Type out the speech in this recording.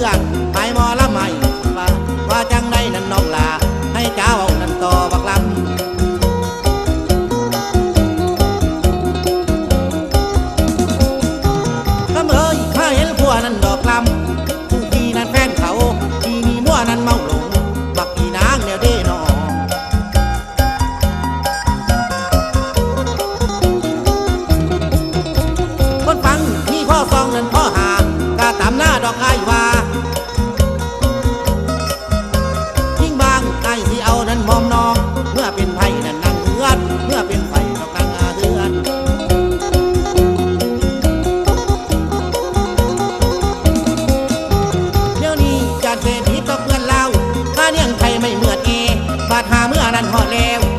Yeah. ดหาเมื่อนั้นหอดแล้ว